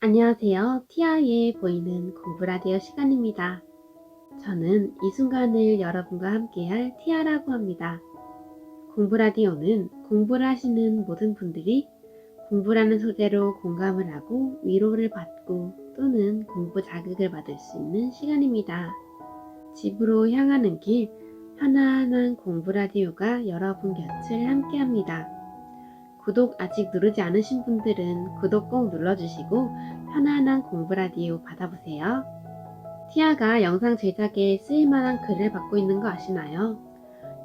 안녕하세요. 티아의 보이는 공부라디오 시간입니다. 저는 이 순간을 여러분과 함께할 티아라고 합니다. 공부라디오는 공부를 하시는 모든 분들이 공부라는 소재로 공감을 하고 위로를 받고 또는 공부 자극을 받을 수 있는 시간입니다. 집으로 향하는 길 편안한 공부 라디오가 여러분 곁을 함께합니다. 구독 아직 누르지 않으신 분들은 구독 꼭 눌러주시고 편안한 공부 라디오 받아보세요. 티아가 영상 제작에 쓰일만한 글을 받고 있는 거 아시나요?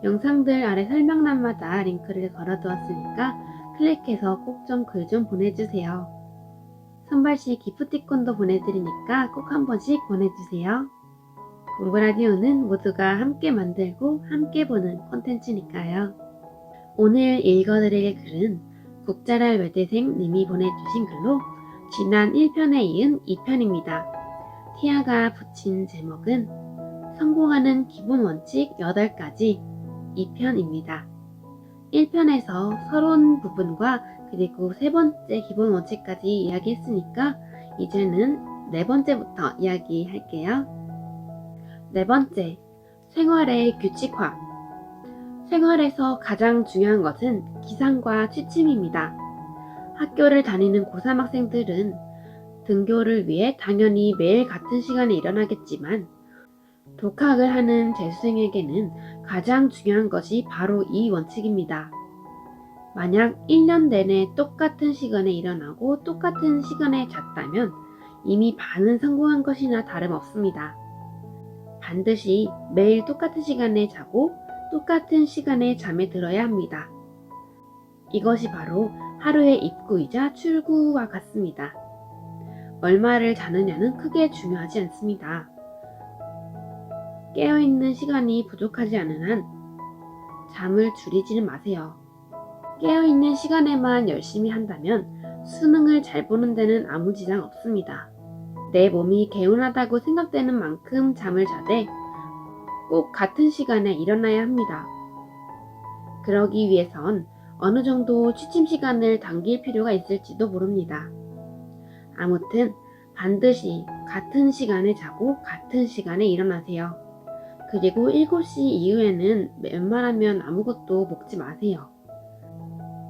영상들 아래 설명란마다 링크를 걸어두었으니까 클릭해서 꼭 좀 글좀 보내주세요. 선발시 기프티콘도 보내드리니까 꼭 한 번씩 보내주세요. 공부 라디오는 모두가 함께 만들고 함께 보는 콘텐츠니까요. 오늘 읽어드릴 글은 국자랄 외대생 님이 보내주신 글로 지난 1편에 이은 2편입니다. 티아가 붙인 제목은 성공하는 기본 원칙 8가지 2편입니다. 1편에서 서론 부분과 그리고 세 번째 기본 원칙까지 이야기했으니까 이제는 네 번째부터 이야기할게요. 네 번째, 생활의 규칙화. 생활에서 가장 중요한 것은 기상과 취침입니다. 학교를 다니는 고3 학생들은 등교를 위해 당연히 매일 같은 시간에 일어나겠지만 독학을 하는 재수생에게는 가장 중요한 것이 바로 이 원칙입니다. 만약 1년 내내 똑같은 시간에 일어나고 똑같은 시간에 잤다면 이미 반은 성공한 것이나 다름없습니다. 반드시 매일 똑같은 시간에 자고 똑같은 시간에 잠에 들어야 합니다. 이것이 바로 하루의 입구이자 출구와 같습니다. 얼마를 자느냐는 크게 중요하지 않습니다. 깨어있는 시간이 부족하지 않은 한 잠을 줄이지는 마세요. 깨어있는 시간에만 열심히 한다면 수능을 잘 보는 데는 아무 지장 없습니다. 내 몸이 개운하다고 생각되는 만큼 잠을 자되 꼭 같은 시간에 일어나야 합니다. 그러기 위해선 어느 정도 취침 시간을 당길 필요가 있을지도 모릅니다. 아무튼 반드시 같은 시간에 자고 같은 시간에 일어나세요. 그리고 7시 이후에는 웬만하면 아무것도 먹지 마세요.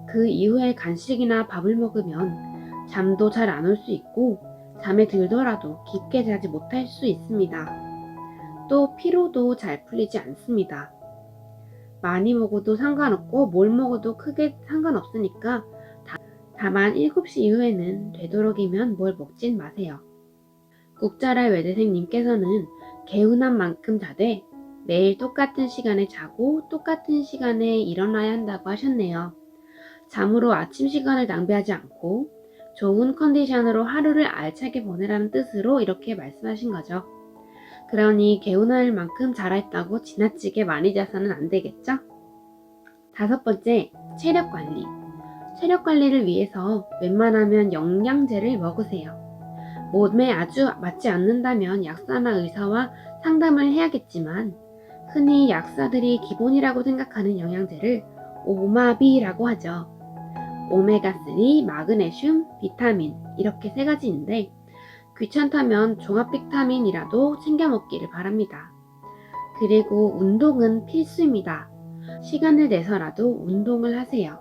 그 이후에 간식이나 밥을 먹으면 잠도 잘 안 올 수 있고 잠에 들더라도 깊게 자지 못할 수 있습니다. 또 피로도 잘 풀리지 않습니다. 많이 먹어도 상관없고 뭘 먹어도 크게 상관없으니까 다, 다만 7시 이후에는 되도록이면 뭘 먹진 마세요. 국자랄 외대생님께서는 개운한 만큼 자되 매일 똑같은 시간에 자고 똑같은 시간에 일어나야 한다고 하셨네요. 잠으로 아침 시간을 낭비하지 않고 좋은 컨디션으로 하루를 알차게 보내라는 뜻으로 이렇게 말씀하신 거죠. 그러니 개운할 만큼 자라있다고 지나치게 많이 자서는 안 되겠죠? 다섯 번째, 체력 관리. 체력 관리를 위해서 웬만하면 영양제를 먹으세요. 몸에 아주 맞지 않는다면 약사나 의사와 상담을 해야겠지만 흔히 약사들이 기본이라고 생각하는 영양제를 오마비라고 하죠. 오메가3, 마그네슘, 비타민 이렇게 세 가지인데 귀찮다면 종합 비타민이라도 챙겨 먹기를 바랍니다. 그리고 운동은 필수입니다. 시간을 내서라도 운동을 하세요.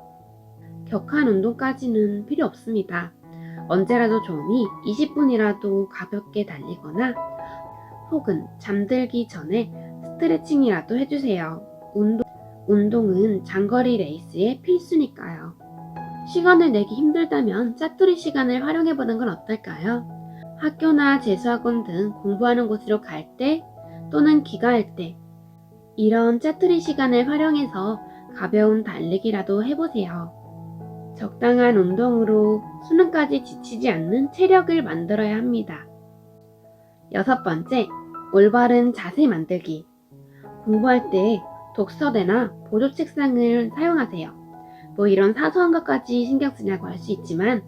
격한 운동까지는 필요 없습니다. 언제라도 좋으니 20분이라도 가볍게 달리거나 혹은 잠들기 전에 스트레칭이라도 해주세요. 운동, 운동은 장거리 레이스의 필수니까요. 시간을 내기 힘들다면 짜투리 시간을 활용해보는 건 어떨까요? 학교나 재수학원 등 공부하는 곳으로 갈 때 또는 귀가할 때 이런 짜투리 시간을 활용해서 가벼운 달리기라도 해보세요. 적당한 운동으로 수능까지 지치지 않는 체력을 만들어야 합니다. 여섯 번째, 올바른 자세 만들기. 공부할 때 독서대나 보조 책상을 사용하세요. 뭐 이런 사소한 것까지 신경 쓰냐고 할 수 있지만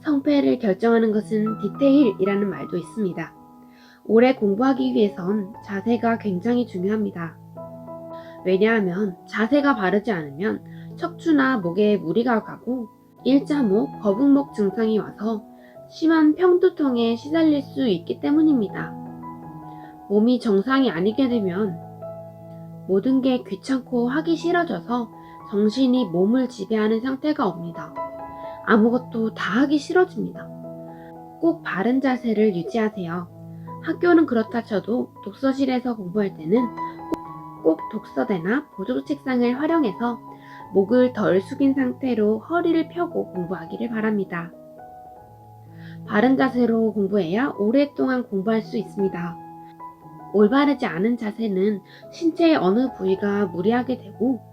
성패를 결정하는 것은 디테일이라는 말도 있습니다. 오래 공부하기 위해선 자세가 굉장히 중요합니다. 왜냐하면 자세가 바르지 않으면 척추나 목에 무리가 가고 일자목, 거북목 증상이 와서 심한 평두통에 시달릴 수 있기 때문입니다. 몸이 정상이 아니게 되면 모든 게 귀찮고 하기 싫어져서 정신이 몸을 지배하는 상태가 옵니다. 아무것도 다 하기 싫어집니다. 꼭 바른 자세를 유지하세요. 학교는 그렇다 쳐도 독서실에서 공부할 때는 꼭, 꼭 독서대나 보조 책상을 활용해서 목을 덜 숙인 상태로 허리를 펴고 공부하기를 바랍니다. 바른 자세로 공부해야 오랫동안 공부할 수 있습니다. 올바르지 않은 자세는 신체의 어느 부위가 무리하게 되고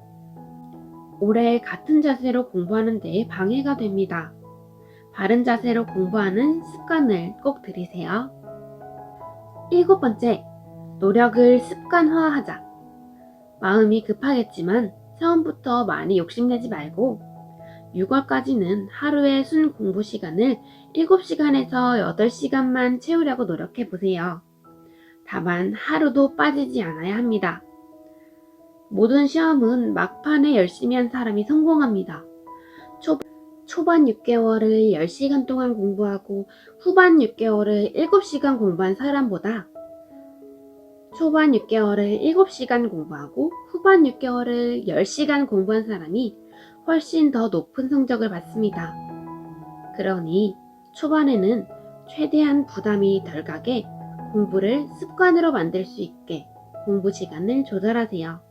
오래 같은 자세로 공부하는 데 방해가 됩니다. 바른 자세로 공부하는 습관을 꼭 들이세요. 일곱 번째, 노력을 습관화하자. 마음이 급하겠지만 처음부터 많이 욕심내지 말고 6월까지는 하루에 순 공부 시간을 7시간에서 8시간만 채우려고 노력해 보세요. 다만 하루도 빠지지 않아야 합니다. 모든 시험은 막판에 열심히 한 사람이 성공합니다. 초, 초반 6개월을 10시간 동안 공부하고 후반 6개월을 7시간 공부한 사람보다 초반 6개월을 7시간 공부하고 후반 6개월을 10시간 공부한 사람이 훨씬 더 높은 성적을 받습니다. 그러니 초반에는 최대한 부담이 덜 가게 공부를 습관으로 만들 수 있게 공부 시간을 조절하세요.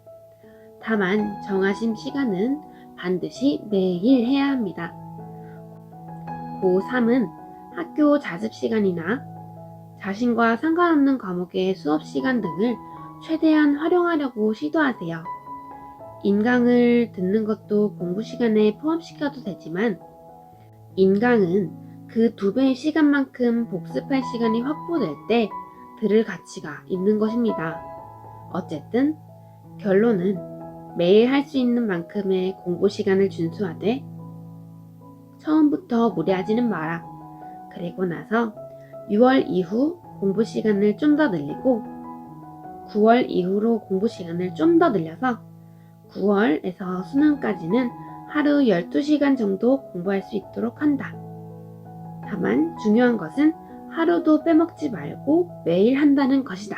다만 정하신 시간은 반드시 매일 해야 합니다. 고3은 학교 자습 시간이나 자신과 상관없는 과목의 수업 시간 등을 최대한 활용하려고 시도하세요. 인강을 듣는 것도 공부 시간에 포함시켜도 되지만 인강은 그 두 배의 시간만큼 복습할 시간이 확보될 때 들을 가치가 있는 것입니다. 어쨌든 결론은 매일 할 수 있는 만큼의 공부 시간을 준수하되 처음부터 무리하지는 마라. 그리고 나서 6월 이후 공부 시간을 좀 더 늘리고 9월 이후로 공부 시간을 좀 더 늘려서 9월에서 수능까지는 하루 12시간 정도 공부할 수 있도록 한다. 다만 중요한 것은 하루도 빼먹지 말고 매일 한다는 것이다.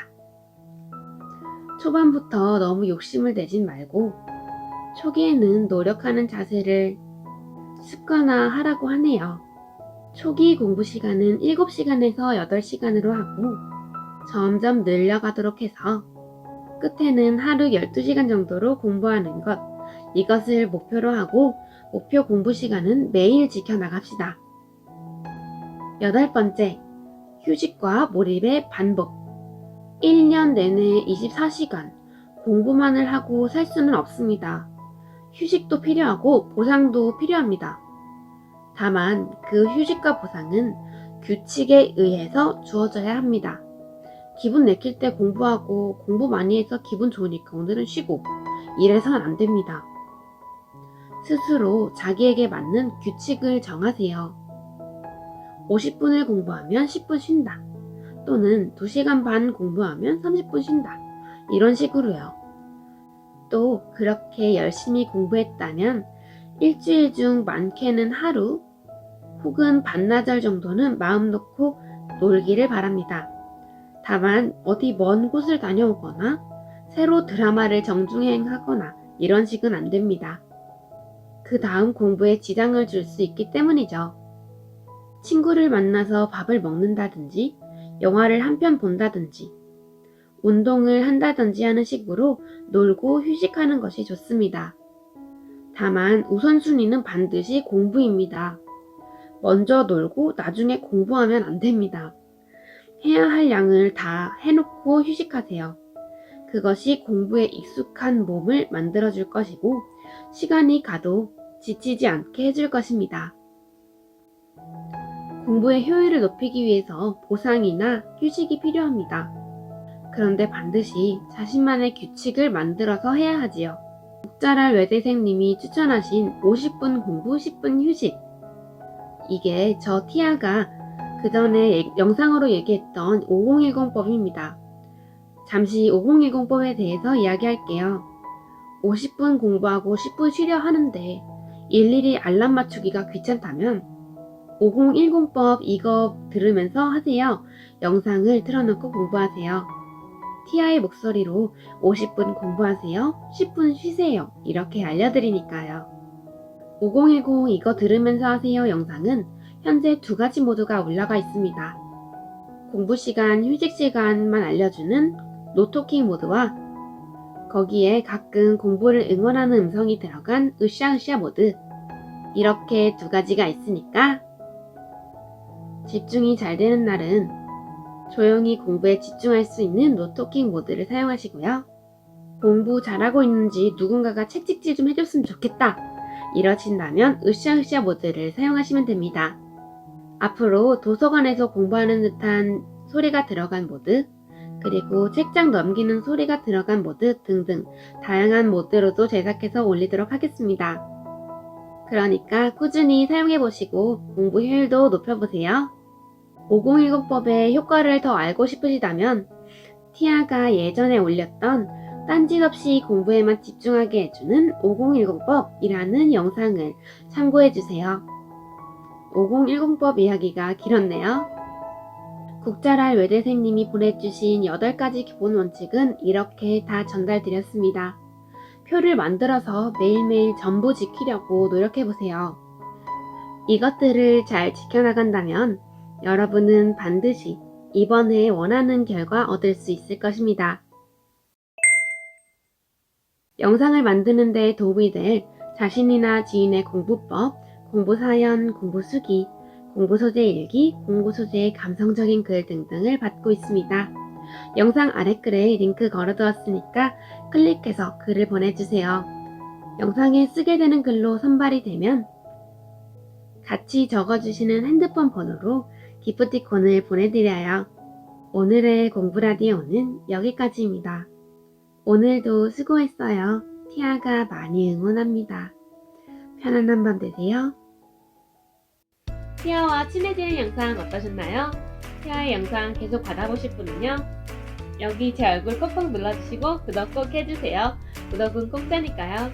초반부터 너무 욕심을 내진 말고 초기에는 노력하는 자세를 습관화 하라고 하네요. 초기 공부 시간은 7시간에서 8시간으로 하고 점점 늘려가도록 해서 끝에는 하루 12시간 정도로 공부하는 것 이것을 목표로 하고 목표 공부 시간은 매일 지켜나갑시다. 여덟 번째, 휴식과 몰입의 반복. 1년 내내 24시간 공부만을 하고 살 수는 없습니다. 휴식도 필요하고 보상도 필요합니다. 다만 그 휴식과 보상은 규칙에 의해서 주어져야 합니다. 기분 내킬 때 공부하고 공부 많이 해서 기분 좋으니까 오늘은 쉬고 이래서는 안 됩니다. 스스로 자기에게 맞는 규칙을 정하세요. 50분을 공부하면 10분 쉰다. 또는 2시간 반 공부하면 30분 쉰다. 이런 식으로요. 또 그렇게 열심히 공부했다면 일주일 중 많게는 하루 혹은 반나절 정도는 마음 놓고 놀기를 바랍니다. 다만 어디 먼 곳을 다녀오거나 새로 드라마를 정주행하거나 이런 식은 안 됩니다. 그 다음 공부에 지장을 줄 수 있기 때문이죠. 친구를 만나서 밥을 먹는다든지 영화를 한 편 본다든지 운동을 한다든지 하는 식으로 놀고 휴식하는 것이 좋습니다. 다만 우선순위는 반드시 공부입니다. 먼저 놀고 나중에 공부하면 안 됩니다. 해야 할 양을 다 해놓고 휴식하세요. 그것이 공부에 익숙한 몸을 만들어줄 것이고 시간이 가도 지치지 않게 해줄 것입니다. 공부의 효율을 높이기 위해서 보상이나 휴식이 필요합니다. 그런데 반드시 자신만의 규칙을 만들어서 해야 하지요. 국자랄 외대생님이 추천하신 50분 공부, 10분 휴식. 이게 저 티아가 그 전에 영상으로 얘기했던 5010법입니다. 잠시 5010법에 대해서 이야기할게요. 50분 공부하고 10분 쉬려 하는데 일일이 알람 맞추기가 귀찮다면 5010법 이거 들으면서 하세요. 영상을 틀어놓고 공부하세요. 티아의 목소리로 50분 공부하세요. 10분 쉬세요. 이렇게 알려드리니까요. 5010 이거 들으면서 하세요 영상은 현재 두 가지 모드가 올라가 있습니다. 공부 시간, 휴식 시간만 알려주는 노토킹 모드와 거기에 가끔 공부를 응원하는 음성이 들어간 으쌰으쌰 모드 이렇게 두 가지가 있으니까 집중이 잘 되는 날은 조용히 공부에 집중할 수 있는 노토킹 모드를 사용하시고요. 공부 잘하고 있는지 누군가가 채찍질 좀 해줬으면 좋겠다. 이러신다면 으쌰으쌰 모드를 사용하시면 됩니다. 앞으로 도서관에서 공부하는 듯한 소리가 들어간 모드, 그리고 책장 넘기는 소리가 들어간 모드 등등 다양한 모드로도 제작해서 올리도록 하겠습니다. 그러니까 꾸준히 사용해 보시고 공부 효율도 높여보세요. 5010법의 효과를 더 알고 싶으시다면 티아가 예전에 올렸던 딴짓 없이 공부에만 집중하게 해주는 5010법이라는 영상을 참고해 주세요. 5010법 이야기가 길었네요. 국자랄 외대생님이 보내주신 8가지 기본 원칙은 이렇게 다 전달드렸습니다. 표를 만들어서 매일매일 전부 지키려고 노력해보세요. 이것들을 잘 지켜나간다면 여러분은 반드시 이번 해에 원하는 결과 얻을 수 있을 것입니다. 영상을 만드는 데 도움이 될 자신이나 지인의 공부법, 공부 사연, 공부 수기, 공부 소재 일기, 공부 소재의 감성적인 글 등등을 받고 있습니다. 영상 아래 글에 링크 걸어두었으니까 클릭해서 글을 보내주세요. 영상에 쓰게 되는 글로 선발이 되면 같이 적어주시는 핸드폰 번호로 기프티콘을 보내드려요. 오늘의 공부라디오는 여기까지입니다. 오늘도 수고했어요. 티아가 많이 응원합니다. 편안한 밤 되세요. 티아와 친해지는 영상 어떠셨나요? 티아의 영상 계속 받아보실 분은요. 여기 제 얼굴 꼭꼭 눌러주시고 구독 꼭 해주세요. 구독은 공짜니까요.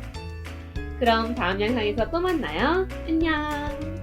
그럼 다음 영상에서 또 만나요. 안녕.